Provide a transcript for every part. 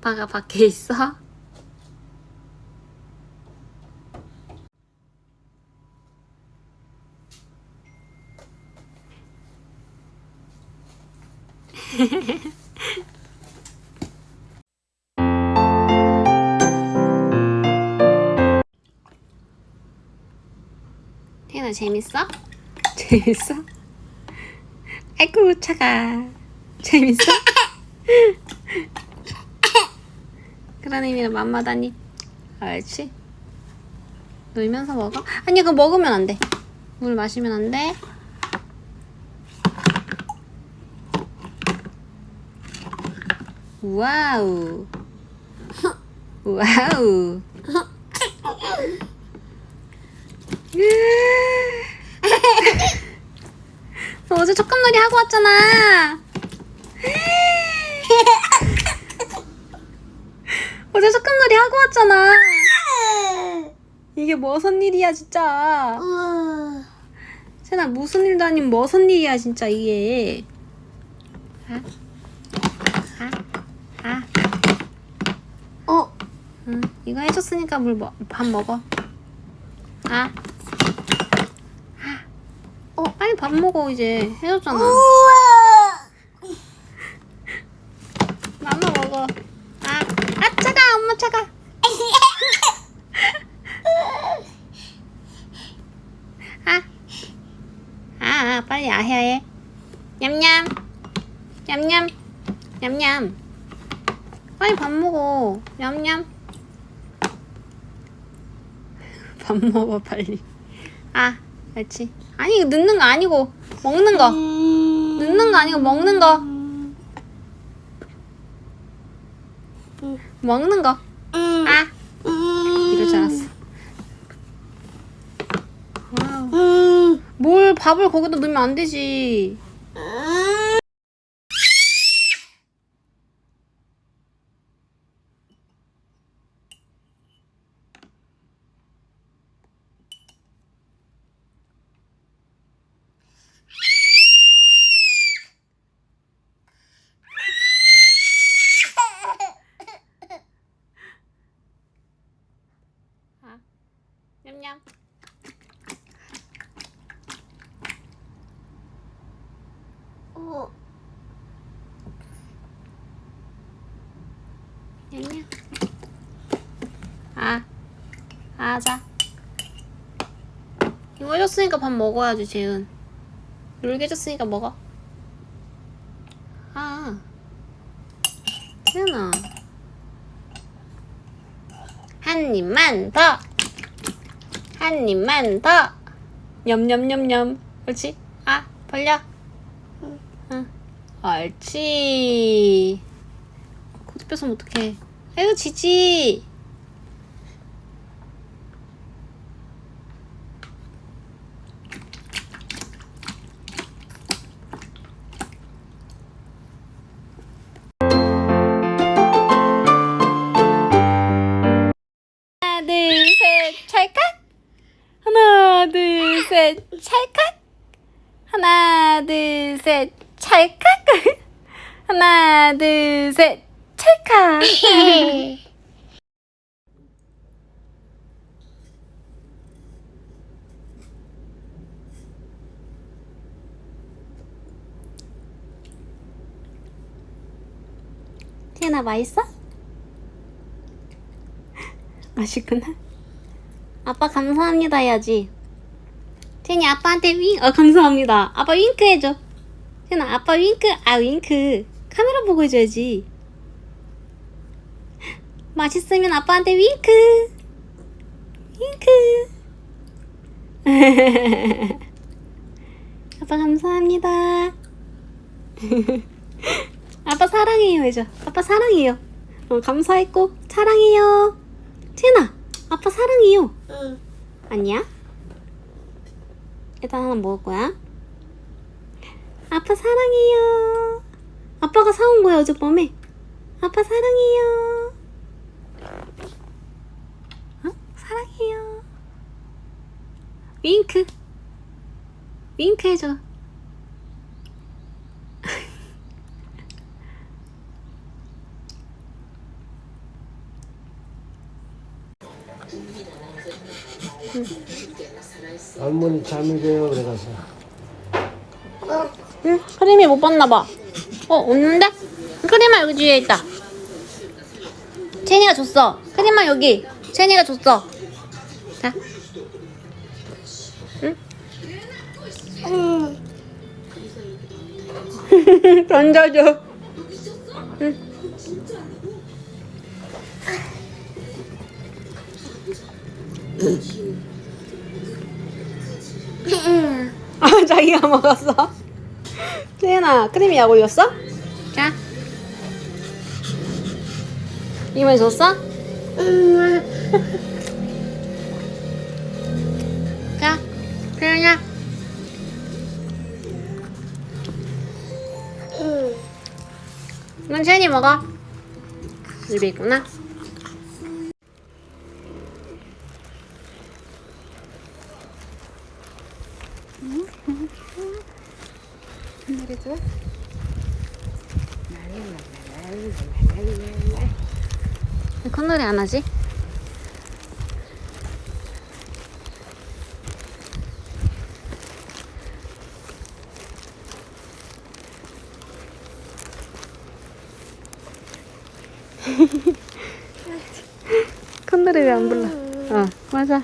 아빠가 밖에 있어? 태연아 재밌어? 재밌어? 아이고 차가 재밌어? 그런 의미로 맘마다니. 알지? 놀면서 먹어? 아니 그거 먹으면 안 돼 물 마시면 안 돼. 와우. 와우. 너 어제 촉감놀이 하고 왔잖아 어제 촉감놀이 하고 왔잖아 이게 무슨 일이야 진짜 세나 무슨 일도 아닌 무슨 일이야 진짜 이게 아? 아? 아? 어, 응 이거 해줬으니까 물밥 먹어 아? 아. 어 빨리 밥 먹어 이제 해줬잖아 우와. 맘마 먹어 아, 아 차가. 아, 아, 아 빨리 아해해. 냠냠. 냠냠. 냠냠. 빨리 밥 먹어. 냠냠. 밥 먹어 빨리. 아 그렇지. 아니 넣는 거 아니고 먹는 거. 넣는 거 아니고 먹는 거. 먹는 거 줄 알았어 와우. 음. 뭘 밥을 거기다 넣으면 안 되지 음. 아 냠냠. 어. 냠냠. 아 아자. 이거 해줬으니까 밥 먹어야지 재은. 놀게 해줬으니까 먹어. 아 재은아. 한 입만 더 한 입만 더. 냠냠냠냠. 그렇지? 아 벌려. 응 옳지. 코드 뺏으면 어떡해. 아이고 지지 셋 찰칵! 하나 둘 셋 찰칵! 태연아 맛있어? 맛있구나. 아빠 감사합니다 해야지. 태연이 아빠한테 윙, 어 감사합니다. 아빠 윙크 해줘 태연아 아빠 윙크, 아 윙크. 카메라 보고 해줘야지. 맛있으면 아빠한테 윙크. 윙크. 아빠 감사합니다. 아빠 사랑해요 해줘. 아빠 사랑해요. 어, 감사했고 사랑해요. 태연아 아빠 사랑해요. 응. 아니야? 일단 하나 먹을 거야. 아빠 사랑해요. 아빠가 사온 거야 어젯밤에. 아빠 사랑해요. 어? 사랑해요. 윙크. 윙크 해줘. 할머니 잠이 돼요 그래가서 응? 크림이 못 봤나 봐. 어, 없는데? 크림아 여기 뒤에 있다. 채니가 줬어. 크림아 여기. 채니가 줬어. 자. 응? 음. 던져줘. 응. 음. 아, 자기가 먹었어. 채연아, 크림이 약 올렸어? 자. 이모에 줬어? 음. 자, 채연아. 음. 넌 채연이 먹어. 입에 있구나. 왜 콧노래 안 하지? 콧노래 왜안 불러? 어, 맞아.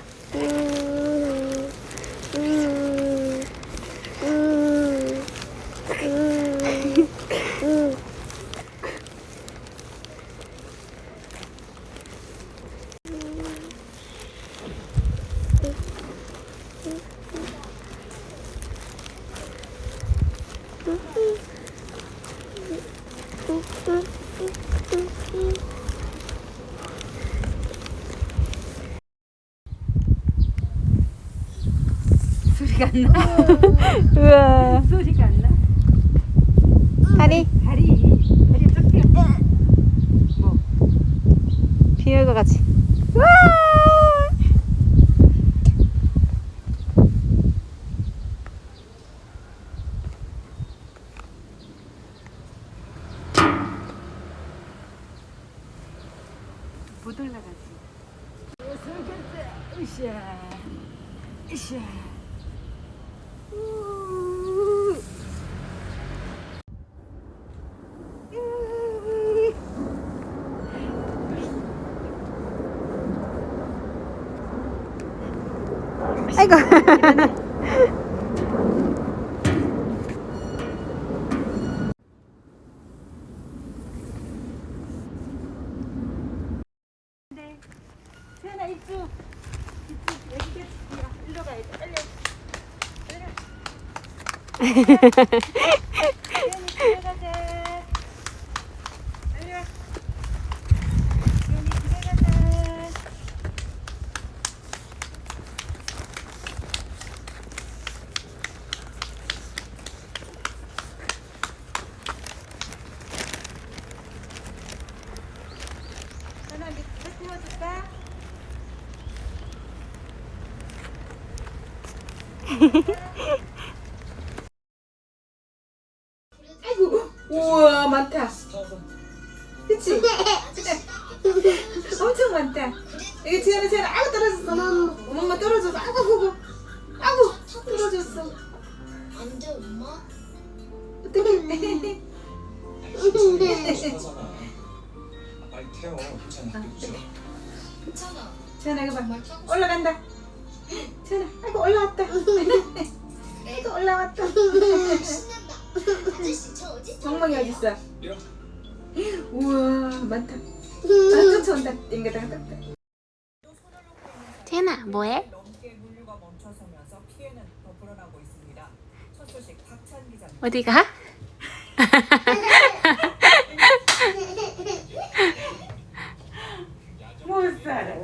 소리가 안 나. 우와. 소리가 안 나. 다리 다리 다리 쫓겨. 뭐? 비올 것 같이. 못 올라가지. 으쌰. 으쌰. 우. 아이고. 세연아 입주. 입주 여기 야 일로 가야지. 빨리. 빨리. 세연이 집에 가자. 빨리 와. 세연이 집에 가자. 세연아 밑에 태워줄까? 아이고, 우와 많다. 그치? 엄청 많다. 이게 지연아 지연아 아구 떨어졌어. 엄마 떨어졌어. 아구 아구 아구 떨어졌어. 안돼 엄마. 어떡해? 빨리 태워 괜찮아 그죠? 지연아 이거 봐. 올라간다. 지연아 아이고 올라왔다. 아이고 올라왔다. 멍멍이 어디 있어? 우와 많다. 아 쫓아온다. 띵가당 떴다. 태연아, 뭐해? 넘게 물류가 멈춰서면서 피해는 더 불어나고 있습니다. 첫 소식 박찬 기자입니다. 어디 가? 못 살아.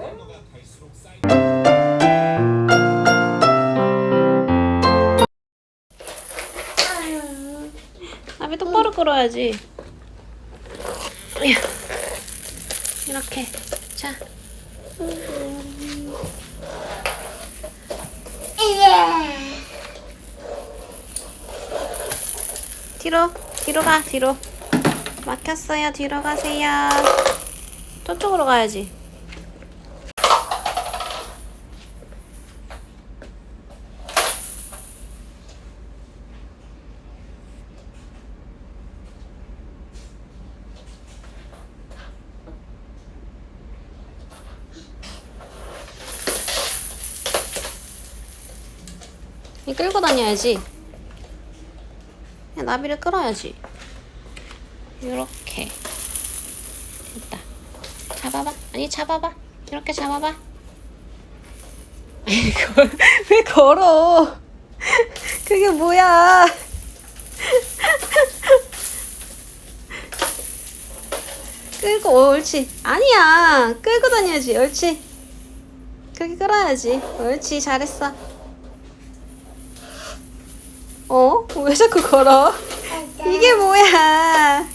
나비 똑바로 끌어야지. 야. 이렇게. 자. 뒤로, 뒤로 가, 뒤로. 막혔어요. 뒤로 가세요. 저쪽으로 가야지. 끌고 다녀야지. 나비를 끌어야지. 이렇게 됐다. 잡아봐. 아니 잡아봐. 이렇게 잡아봐. 아니 걸, 왜 걸어? 그게 뭐야? 끌고 어, 옳지. 아니야. 끌고 다녀야지. 옳지. 그렇게 끌어야지. 옳지. 잘했어. 어? 왜 자꾸 걸어? 이게 뭐야?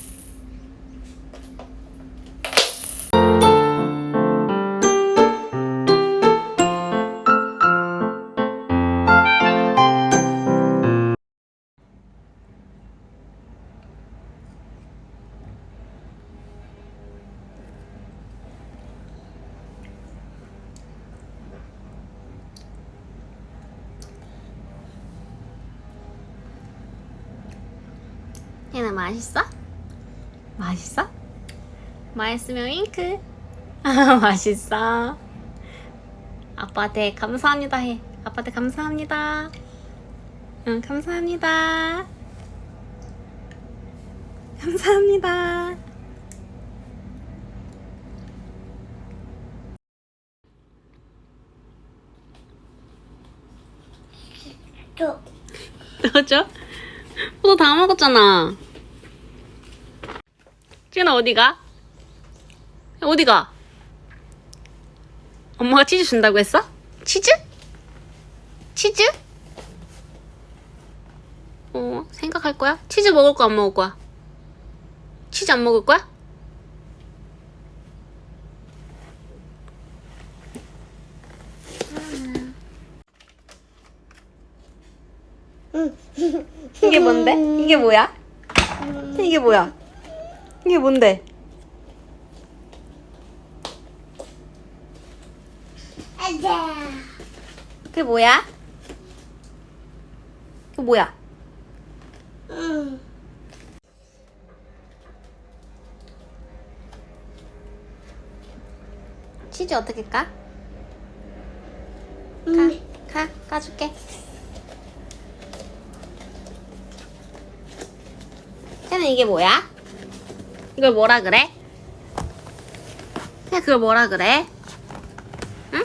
얘는 맛있어? 맛있어? 맛있으면 윙크. 아, 맛있어. 아빠한테 감사합니다 해. 아빠한테 감사합니다. 응, 감사합니다. 감사합니다. 또 넣어줘? 너다 먹었잖아. 지은아 어디가? 어디가? 엄마가 치즈 준다고 했어? 치즈? 치즈? 어, 생각할 거야? 치즈 먹을 거야, 안 먹을 거야? 치즈 안 먹을 거야? 이게 뭔데? 이게 뭐야? 이게 뭐야? 이게 뭔데? 그게 뭐야? 그게 뭐야? 응 치즈 어떻게 까? 가, 응. 가, 까줄게. 쟤는 이게 뭐야? 이걸 뭐라 그래? 야, 그걸 뭐라 그래? 응?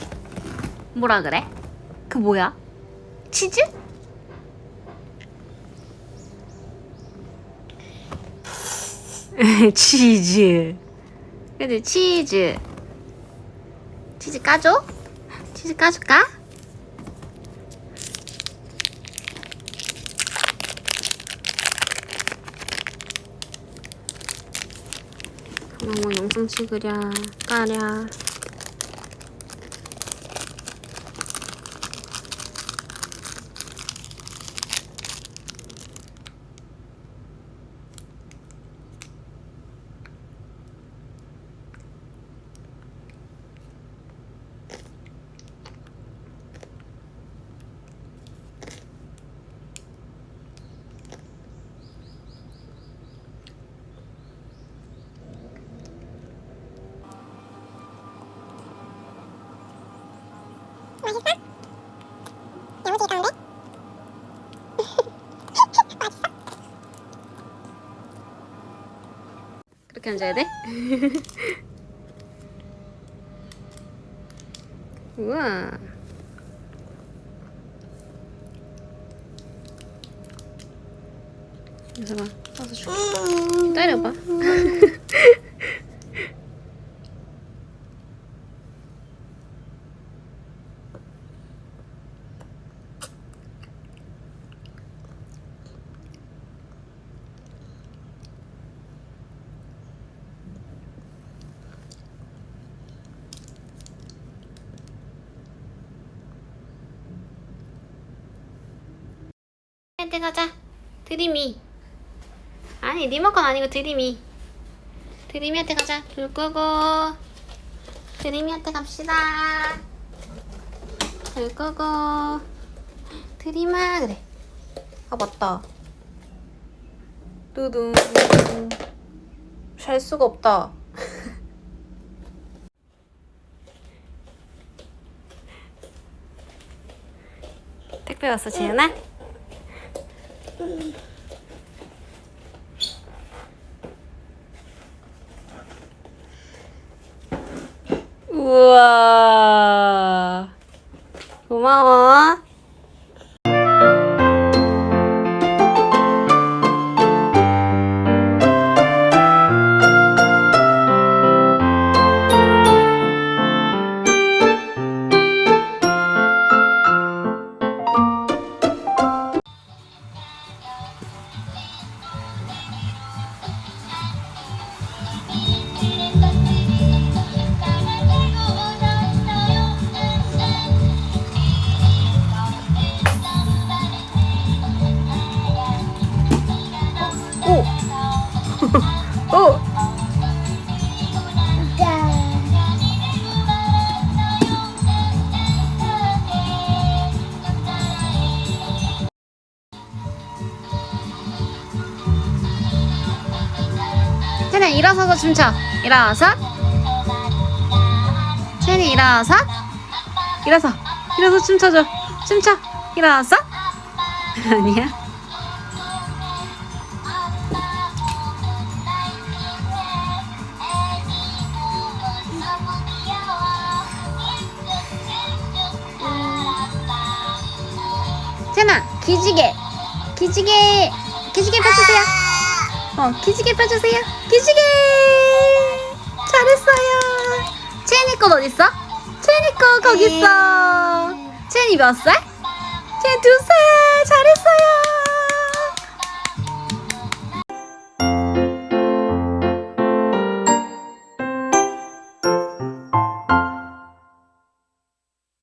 뭐라 그래? 그 뭐야? 치즈? 치즈. 그래, 치즈. 치즈 까줘? 치즈 까줄까? 어머 영상 찍으랴 까랴 그렇게 앉아야 돼? 우와. 이사봐. 써서 줄게. 기다려봐 한테 가자. 드림이 아니 리모컨 아니고 드림이 드림이한테 가자. 불 끄고. 드림이한테 갑시다. 불 끄고. 드림아 그래. 아 맞다. 두둥 잘 수가 없다. 택배 왔어 지은아? 우와. 고마워 일어서서 춤춰. 일어서. 채니 일어서. 일어서. 일어서 춤춰줘. 춤춰. 일어서. 아니야? 채나 기지개. 기지개 기지개 펴주세요 어 기지개 펴주세요. 기지개! 잘했어요. 채니 건 어딨어? 채니 거 거기 있어. 채니 몇 살? 채니 두 살. 잘했어요